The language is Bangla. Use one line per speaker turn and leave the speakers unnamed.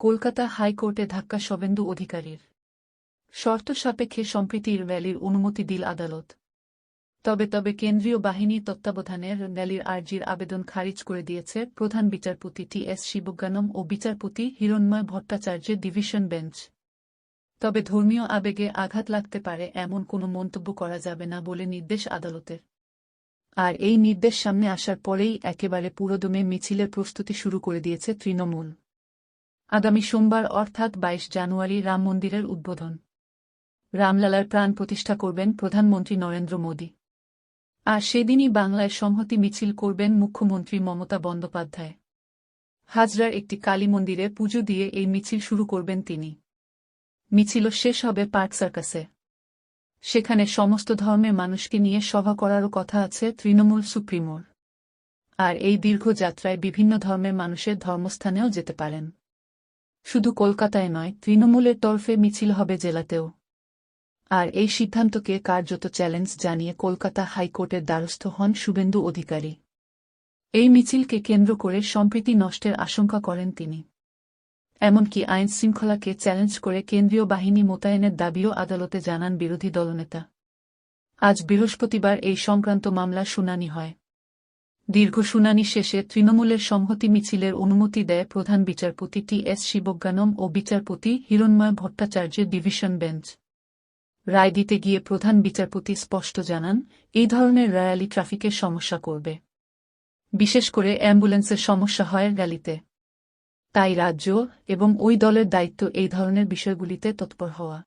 কলকাতা হাইকোর্টে ধাক্কা শবেন্দু অধিকারীর। শর্ত সাপেক্ষে সম্প্রীতির র্যালির অনুমতি দিল আদালত। তবে তবে কেন্দ্রীয় বাহিনী তত্ত্বাবধানের র্যালির আর্জির আবেদন খারিজ করে দিয়েছে প্রধান বিচারপতি টি এস শিবজ্ঞানম ও বিচারপতি হিরণময় ভট্টাচার্যের ডিভিশন বেঞ্চ। তবে ধর্মীয় আবেগে আঘাত লাগতে পারে এমন কোনো মন্তব্য করা যাবে না বলে নির্দেশ আদালতের। আর এই নির্দেশ সামনে আসার পরেই একেবারে পুরোদমে মিছিলের প্রস্তুতি শুরু করে দিয়েছে তৃণমূল। আগামী সোমবার অর্থাৎ বাইশ জানুয়ারি রাম মন্দিরের উদ্বোধন। রামলালার প্রাণ প্রতিষ্ঠা করবেন প্রধানমন্ত্রী নরেন্দ্র মোদী। আর সেদিনই বাংলায় সংহতি মিছিল করবেন মুখ্যমন্ত্রী মমতা বন্দ্যোপাধ্যায়। হাজরার একটি কালী মন্দিরে পুজো দিয়ে এই মিছিল শুরু করবেন তিনি। মিছিল শেষ হবে পার্ক সার্কাসে। সেখানে সমস্ত ধর্মের মানুষকে নিয়ে সভা করারও কথা আছে তৃণমূল সুপ্রিমোর। আর এই দীর্ঘ যাত্রায় বিভিন্ন ধর্মের মানুষের ধর্মস্থানেও যেতে পারেন। শুধু কলকাতায় নয়, তৃণমূলের তরফে মিছিল হবে জেলাতেও। আর এই সিদ্ধান্তকে কার্যত চ্যালেঞ্জ জানিয়ে কলকাতা হাইকোর্টের দ্বারস্থ হন শুভেন্দু অধিকারী। এই মিছিলকে কেন্দ্র করে সম্প্রীতি নষ্টের আশঙ্কা করেন তিনি। এমনকি আইন শৃঙ্খলাকে চ্যালেঞ্জ করে কেন্দ্রীয় বাহিনী মোতায়েনের দাবিও আদালতে জানান বিরোধী দলনেতা। আজ বৃহস্পতিবার এই সংক্রান্ত মামলা শুনানি হয়। দীর্ঘ শুনানি শেষে তৃণমূলের সংহতি মিছিলের অনুমতি দেয় প্রধান বিচারপতি টি এস শিবজ্ঞানম ও বিচারপতি হিরণময় ভট্টাচার্যের ডিভিশন বেঞ্চ। রায় দিতে গিয়ে প্রধান বিচারপতি স্পষ্ট জানান, এই ধরনের র্যালি ট্রাফিকের সমস্যা করবে। বিশেষ করে অ্যাম্বুলেন্সের সমস্যা হয় র্যালিতে তাই রাজ্য এবং ওই দলের দায়িত্ব এই ধরনের বিষয়গুলিতে তৎপর হওয়া।